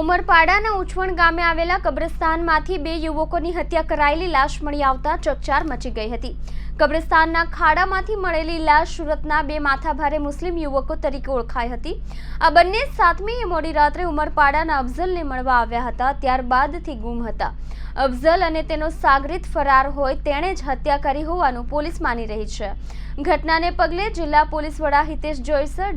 ઉમરપાડાના ઉછવણ ગામે આવેલા કબ્રસ્તાનમાંથી બે યુવકોની હત્યા કરાયેલી લાશ મળી આવતા ચકચાર મચી ગઈ હતી. કબ્રસ્તાનના ખાડામાંથી મળેલી લાશ સુરતના બે માથાભારે મુસ્લિમ યુવકો તરીકે ઓળખાઈ હતી. આ બંને સાતમીએ મોડી રાત્રે ઉમરપાડાના અફઝલને મળવા આવ્યા હતા, ત્યારબાદથી ગુમ હતા. અફઝલ અને તેનો સાગરીત ફરાર હોય તેણે જ હત્યા કરી હોવાનું પોલીસ માની રહી છે. ઘટનાને પગલે જિલ્લા પોલીસ વડા હિતેશ જોઈસર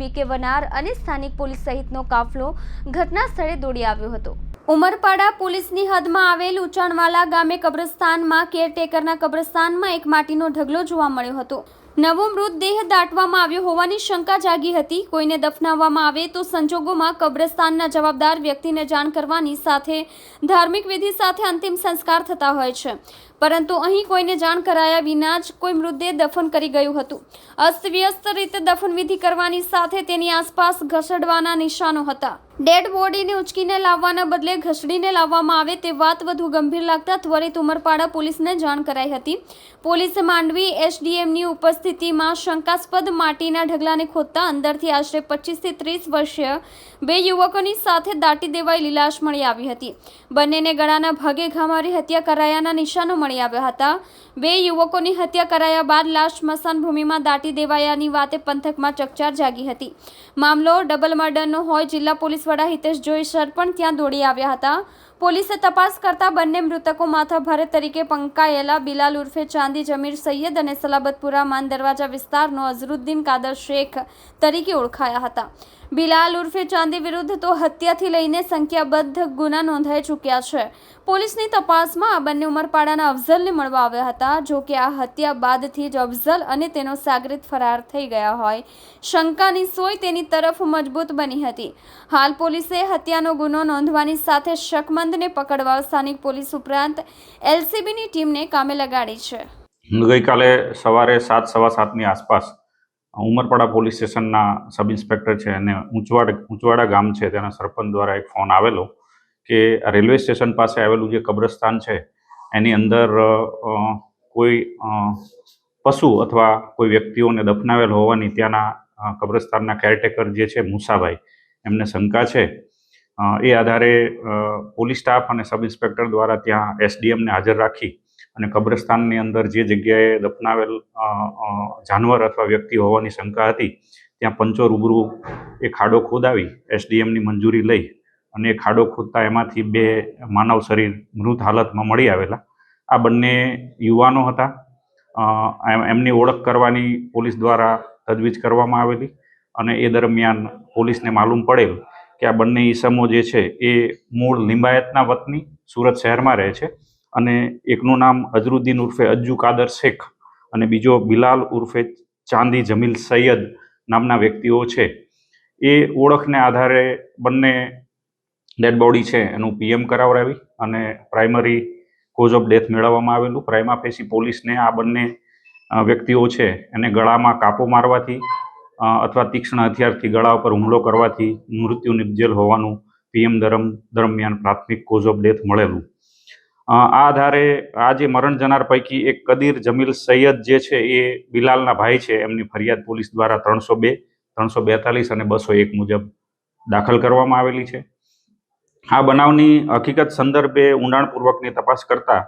બી કે વનાર અને સ્થાનિક પોલીસ સહિતનો કાફલો ઘટના સ્થળે દોડી આવ્યો હતો. ઉમરપાડા પોલીસની હદમાં આવેલ ઉચાણવાલા ગામે કબ્રસ્તાનમાં કેરટેકરના કબ્રસ્તાનમાં એક માટીનો ઢગલો જોવા મળ્યો હતો. નવો મૃતદેહ દાટવામાં આવ્યો હોવાની શંકા જાગી હતી. કોઈને દફનાવવામાં આવે તો સંજોગોમાં કબ્રસ્તાનના જવાબદાર વ્યક્તિને જાણ કરવાની સાથે ધાર્મિક વિધિ સાથે અંતિમ સંસ્કાર થતા હોય છે. પરંતુ અહીં કોઈને જાણ કરાયા વિના જ કોઈ મૃતદેહ દફન કરી ગયું હતું. અસ્તવ્યસ્ત રીતે દફનવિધિ કરવાની સાથે તેની આસપાસ ઘસડવાના નિશાનો હતા. ડેડ બોડીને ઉચકીને લાવવાના બદલે ઘસડીને લાવવામાં આવે તે વાત વધુ ગંભીર લાગતા ત્વરિત ઉમરપાડા પોલીસને જાણ કરાઈ હતી. પોલીસે માંડવી એસડીએમની ઉપસ્થિતિમાં શંકાસ્પદ માટીના ઢગલાને ખોદતા અંદરથી આશરે પચીસથી ત્રીસ વર્ષીય બે યુવકોની સાથે દાટી દેવાયેલી લાશ મળી આવી હતી. બંનેને ગળાના ભાગે ઘા હત્યા કરાયાના નિશાનો મળી આવ્યા હતા. બે યુવકોની હત્યા કરાયા બાદ લાશ સ્મશાન ભૂમિમાં દાટી દેવાયાની વાતે પંથકમાં ચકચાર જાગી હતી. મામલો ડબલ મર્ડરનો હોય જિલ્લા પોલીસ વડા હિતેશ જોઈસર પણ ત્યાં દોડી આવ્યા હતા. પોલીસે તપાસ કરતા બંને મૃતકો માથાભારે તરીકે પંકાયેલા બિલાલ ઉર્ફે ચાંદી જમીર સૈયદ અને સલાબતપુરા માન દરવાજા વિસ્તારનો અઝરુદ્દીન કાદર શેખ તરીકે ઓળખાયા હતા. બિલાલ ઉર્ફે ચાંદી વિરુદ્ધ તો હત્યાથી લઈને સંખ્યાબદ્ધ ગુના નોંધાઈ ચૂક્યા છે. પોલીસની તપાસમાં આ બંને ઉમરપાડાના અફઝલને મળવા આવ્યા હતા, જો કે આ હત્યા બાદથી જ અફઝલ અને તેનો સાગરિત ફરાર થઈ ગયા હોય. શંકાની સોય તેની તરફ મજબૂત બની હતી. હાલ પોલીસે હત્યાનો ગુનો નોંધવાની સાથે શકમંદને પકડવા સ્થાનિક પોલીસ ઉપરાંત એલસીબીની ટીમને કામે લગાડી છે. ગઈકાલે સવારે સાત, સવા સાતની આસપાસ ઉમરપાડા પોલીસ સ્ટેશનના સબ ઇન્સ્પેક્ટર છે અને ઊંચવાડ ઊંચવાડા ગામ છે, તેના સરપંચ દ્વારા એક ફોન આવેલો કે રેલવે સ્ટેશન પાસે આવેલું જે કબ્રસ્તાન છે, એની અંદર કોઈ પશુ અથવા કોઈ વ્યક્તિઓને દફનાવેલ હોવાની ત્યાંના કબ્રસ્તાનના કેરટેકર જે છે, મુસાભાઈ, એમને શંકા છે. એ આધારે પોલીસ સ્ટાફ અને સબ ઇન્સ્પેક્ટર દ્વારા ત્યાં એસડીએમને હાજર રાખી અને કબ્રસ્તાનની અંદર જે જગ્યાએ દફનાવેલ જાનવર અથવા વ્યક્તિ હોવાની શંકા હતી, ત્યાં પંચો રૂબરૂ એ ખાડો ખોદાવી એસડીએમની મંજૂરી લઈ અને એ ખાડો ખોદતા એમાંથી બે માનવ શરીર મૃત હાલતમાં મળી આવેલા. આ બંને યુવાનો હતા. એમની ઓળખ કરવાની પોલીસ દ્વારા તજવીજ કરવામાં આવેલી અને એ દરમિયાન પોલીસને માલુમ પડેલ કે આ બંને ઈસમો જે છે એ મૂળ લિંબાયતના વતની સુરત શહેરમાં રહે છે અને એકનું નામ અઝરુદ્દીન ઉર્ફે અજ્જુ કાદર શેખ અને બીજો બિલાલ ઉર્ફે ચાંદી જમીલ સૈયદ નામના વ્યક્તિઓ છે. એ ઓળખને આધારે બંને ડેડ બોડી છે એનું પીએમ કરાવડાવી અને પ્રાઇમરી કોઝ ઓફ ડેથ મેળવવામાં આવેલું. પ્રાઇમા ફેસી પોલીસને આ બંને વ્યક્તિઓ છે એને ગળામાં કાપો મારવાથી અથવા તીક્ષ્ણ હથિયારથી ગળા ઉપર હુમલો કરવાથી મૃત્યુ નિપજેલ હોવાનું પીએમ દરમ દરમિયાન પ્રાથમિક કોઝ ઓફ ડેથ મળેલું. આ આધારે આ જે મરણ જનાર પૈકી એક કદીર જમીલ સૈયદ જે છે એ બિલાલના ભાઈ છે. એમની ફરિયાદ પોલીસ દ્વારા ત્રણસો બે, ત્રણસો બેતાલીસ અને બસો એક મુજબ દાખલ કરવામાં આવેલી છે. આ બનાવની હકીકત સંદર્ભે ઊંડાણપૂર્વકની તપાસ કરતા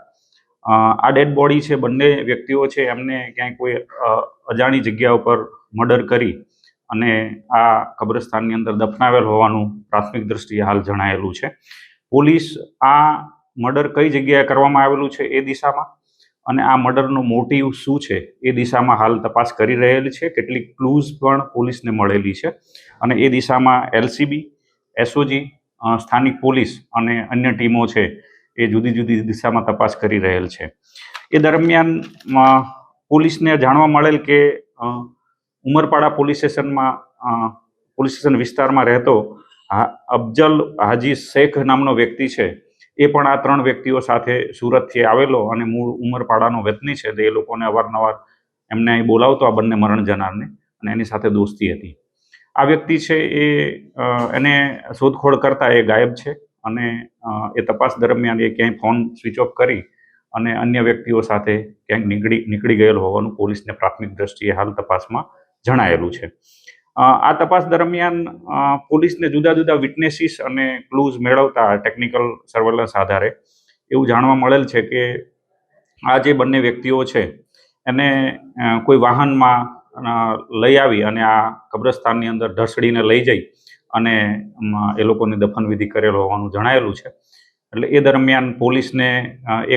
આ ડેડ બોડી છે, બંને વ્યક્તિઓ છે, એમને ક્યાંય કોઈ અજાણી જગ્યા ઉપર મર્ડર કરી અને આ કબ્રસ્તાનની અંદર દફનાવેલ હોવાનું પ્રાથમિક દ્રષ્ટિએ હાલ જણાયેલું છે. પોલીસ આ મર્ડર કઈ જગ્યાએ કરવામાં આવેલું છે, એ દિશામાં? અને આ મર્ડરનું મોટિવ શું છે, એ દિશામાં હાલ તપાસ કરી રહેલી છે? કેટલીક ક્લૂઝ પણ પોલીસને મળેલી છે. અને એ દિશામાં એલસીબી, એસઓજી સ્થાનિક પોલીસ અને અન્ય ટીમો છે એ જુદી જુદી દિશામાં તપાસ કરી રહેલ છે. એ દરમિયાન પોલીસને જાણવા મળેલ કે ઉમરપાડા પોલીસ સ્ટેશનમાં પોલીસ સ્ટેશન વિસ્તારમાં રહેતો અફજલ હાજી શેખ નામનો વ્યક્તિ છે. એ પણ આ ત્રણ વ્યક્તિઓ સાથે સુરતથી આવેલો અને મૂળ ઉમરપાડાનો વતની છે. તે એ લોકોને અવારનવાર એમને અહીં બોલાવતો આ બંને મરણ જનારને અને એની સાથે દોસ્તી હતી. આ વ્યક્તિ છે એ એને શોધખોળ કરતા એ ગાયબ છે. અને એ તપાસ દરમિયાન એ ક્યાંય ફોન સ્વિચ ઓફ કરી અને અન્ય વ્યક્તિઓ સાથે ક્યાંક નીકળી નીકળી ગયેલ હોવાનું પોલીસને પ્રાથમિક દ્રષ્ટિએ હાલ તપાસમાં જણાયેલું છે. આ તપાસ દરમિયાન પોલીસને જુદા જુદા વિટનેસીસ અને ક્લૂઝ મેળવતા ટેકનિકલ સર્વેલન્સ આધારે એવું જાણવા મળેલ છે કે આ જે બંને વ્યક્તિઓ છે, એને કોઈ વાહનમાં લઈ આવી અને આ કબ્રસ્તાનની અંદર ઢસડીને લઈ જઈ અને એ લોકોની દફનવિધિ કરેલ હોવાનું જણાયેલું છે. એટલે એ દરમિયાન પોલીસને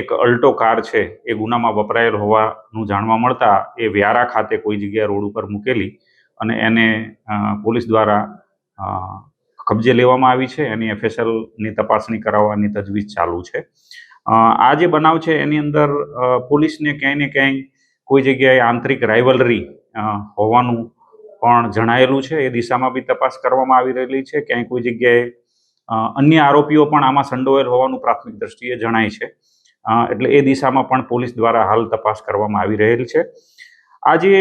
એક અલ્ટો કાર છે, એ ગુનામાં વપરાયેલ હોવાનું જાણવા મળતા એ વ્યારા ખાતે કોઈ જગ્યાએ રોડ ઉપર મૂકેલી અને એને પોલીસ દ્વારા કબજે લેવામાં આવી છે. એની એફએસએલની તપાસણી કરાવવાની તજવીજ ચાલુ છે. આ જે બનાવ છે એની અંદર પોલીસને ક્યાંય ને ક્યાંય કોઈ જગ્યાએ આંતરિક રાઇવલરી હોવાનું પણ જણાયેલું છે, એ દિશામાં બી તપાસ કરવામાં આવી રહેલી છે. ક્યાંય કોઈ જગ્યાએ અન્ય આરોપીઓ પણ આમાં સંડોવાયેલ હોવાનું પ્રાથમિક દ્રષ્ટિએ જણાય છે. એટલે એ દિશામાં પણ પોલીસ દ્વારા હાલ તપાસ કરવામાં આવી રહેલ છે. આ જે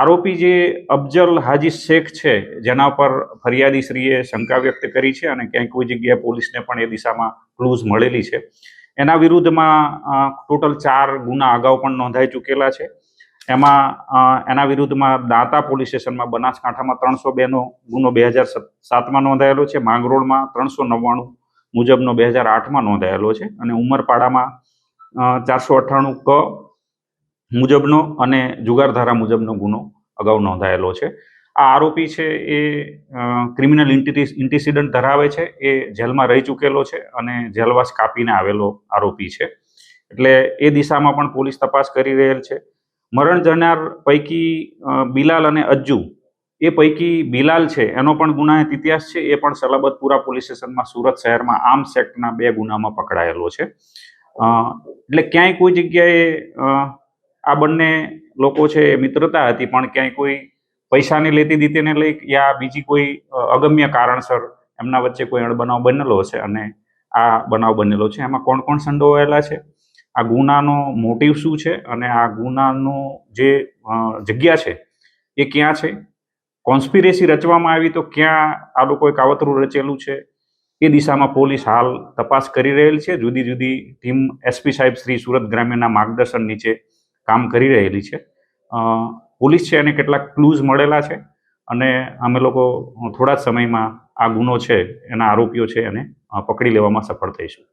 આરોપી જે અફજલ હાજી શેખ છે, જેના પર ફરિયાદીશ્રીએ શંકા વ્યક્ત કરી છે અને ક્યાંય કોઈ જગ્યાએ પોલીસને પણ એ દિશામાં ક્લૂઝ મળેલી છે. એના વિરુદ્ધમાં ટોટલ ચાર ગુના અગાઉ પણ નોંધાઈ ચૂકેલા છે. એમાં એના વિરુદ્ધમાં દાંતા પોલીસ સ્ટેશનમાં બનાસકાંઠામાં ત્રણસો બેનો ગુનો બે હજાર સાતમાં નોંધાયેલો છે. માંગરોળમાં ત્રણસો નવ્વાણું મુજબનો બે હજાર આઠમાં નોંધાયેલો છે. અને ઉમરપાડામાં ચારસો અઠ્ઠાણું ક મુજબનો અને જુગારધારા મુજબનો ગુનો અગાઉ નોંધાયેલો છે. આ આરોપી છે એ ક્રિમિનલ ઇન્ટિસિડન્ટ ધરાવે છે. એ જેલમાં રહી ચૂકેલો છે અને જેલવાસ કાપીને આવેલો આરોપી છે. એટલે એ દિશામાં પણ પોલીસ તપાસ કરી રહેલ છે. મરણ જનાર પૈકી બિલાલ અને અજ્જુ. એ પૈકી બિલાલ છે, એનો પણ ગુનાહિત ઇતિહાસ છે, એ પણ સલાબતપુરા પોલીસ સ્ટેશનમાં સુરત શહેરમાં આર્મ્સ એક્ટના બે ગુનામાં પકડાયેલો છે. એટલે ક્યાંય કોઈ જગ્યાએ આ બંને લોકો છે એ મિત્રતા હતી, પણ ક્યાંય કોઈ પૈસાની લેતી દીતીને લઈ યા બીજી કોઈ અગમ્ય કારણસર એમના વચ્ચે કોઈ અણબનાવ બનેલો હશે અને આ બનાવ બનેલો છે. એમાં કોણ કોણ સંડોવાયેલા છે? આ ગુનાનો મોટિવ શું છે અને આ ગુનાનો જે જગ્યા છે એ ક્યાં છે? કોન્સ્પિરેસી રચવામાં આવી તો ક્યાં આ લોકોએ કાવતરું રચેલું છે? એ દિશામાં પોલીસ હાલ તપાસ કરી રહેલ છે. જુદી જુદી ટીમ એસપી સાહેબ શ્રી સુરત ગ્રામ્યના માર્ગદર્શન નીચે કામ કરી રહેલી છે. પોલીસ છે એને કેટલાક ક્લૂઝ મળેલા છે અને અમે લોકો થોડા જ સમયમાં આ ગુનો છે, એના આરોપીઓ છે એને પકડી લેવામાં સફળ થઈશું.